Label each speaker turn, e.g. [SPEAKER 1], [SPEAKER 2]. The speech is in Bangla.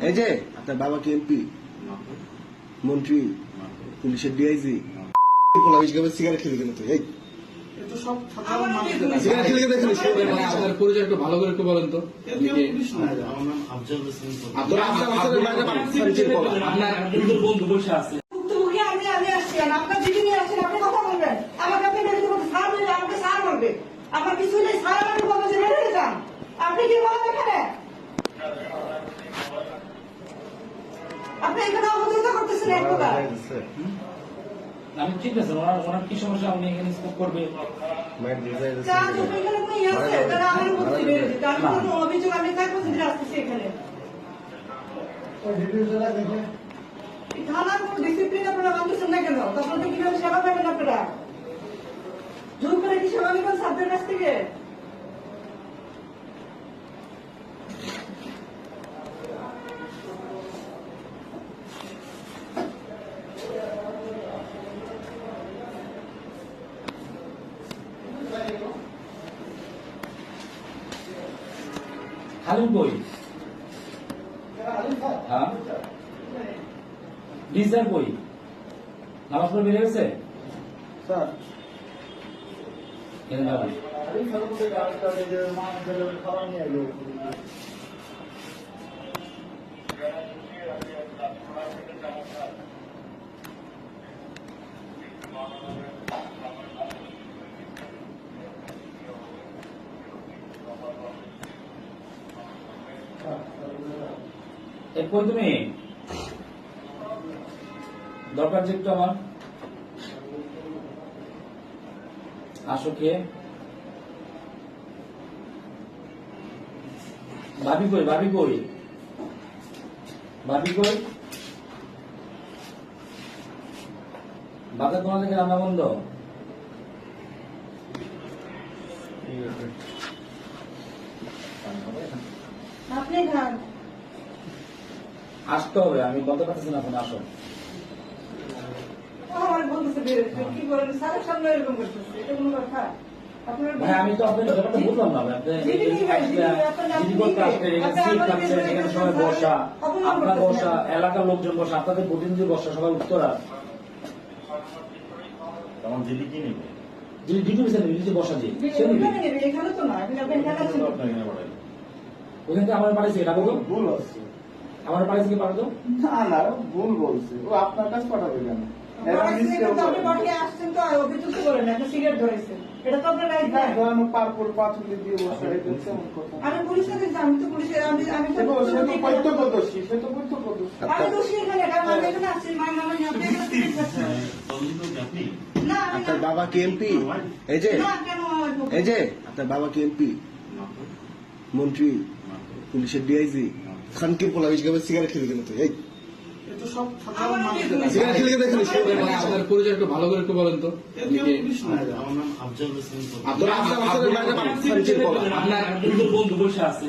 [SPEAKER 1] এই যে আপনার বাবা কি এমপি? মন্ত্রী পুলিশের ডিআইজি খেলে। সিগারেট গেলে।
[SPEAKER 2] আমার
[SPEAKER 3] কিছু নেই আপনি কি বলেন এখানে? আপনি এখানে অভদ্রতা করতেছেন এক প্রকার।
[SPEAKER 2] আমি ঠিক আছে ওনার ওনার কি সমস্যা? আপনি এখানে স্কোপ করবে।
[SPEAKER 3] অভিযোগ আমি আসতেছি এখানে। থানার কোনো ডিসিপ্লিন আপনারা মানতেছেন না কেন? তখন তো কীভাবে সেবা পাবেন আপনারা? জোর করে কি সেবা নেবেন ছাত্রের কাছ থেকে?
[SPEAKER 2] হালিম বই। হ্যাঁ? ডিজার বই। নামাজ পড়ে বেরিয়ে গেছে?
[SPEAKER 4] স্যার,
[SPEAKER 2] যাবেন।
[SPEAKER 4] খাবার নিয়ে
[SPEAKER 2] এরপর তুমি দরকার যে একটু আমার। আসো কে ভাবি কই ভাবি কই? ভাবি কই? বাজার তোমার থেকে রান্না বন্ধ?
[SPEAKER 3] আপনি খান।
[SPEAKER 2] আসতে হবে আমি বলতে পারতেছি না এখন আসো।
[SPEAKER 3] আমার বলতেছে বেরোতে কি করেন স্যারের সামনে এরকম করতেছে এটা কোনো কথা? আপনার
[SPEAKER 2] ভাই আমি তো আপনার ব্যাপারটা বুঝলাম না এখানে সবাই বসা। আপনার বসা এলাকার লোকজন বসা আপনাদের প্রতিনিধি বসা সবাই উত্তরা
[SPEAKER 5] আমার দিদি কি নেবে?
[SPEAKER 2] যিনি ডিউটি পেয়েছেন নিজে বসা যে
[SPEAKER 3] ওখানে এখানে তো না
[SPEAKER 2] আমার পাঠাইছে এটা বলো
[SPEAKER 4] ভুল আছে
[SPEAKER 2] আমার পাঠাইছে কি পাঠাতো?
[SPEAKER 4] না না ভুল বলছে। ও আপনার কাছে পাঠাবে কেন?
[SPEAKER 3] আপনার
[SPEAKER 1] বাবা কি এমপি? এই যে? এই যে আপনার বাবা কি এমপি? মন্ত্রী পুলিশের ডিআইজি খানকির পোলা সিগারেট খেলে গেল তো এই
[SPEAKER 4] এটা সব সাধারণ মানুষদের আছে।
[SPEAKER 1] সিগারেট খেলে গেলে
[SPEAKER 6] মানে আপনার পরিচয় একটু ভালো করে একটু বলেন তো।
[SPEAKER 2] হ্যাঁ, আপনার বন্ধু বসে আছে